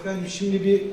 Efendim şimdi bir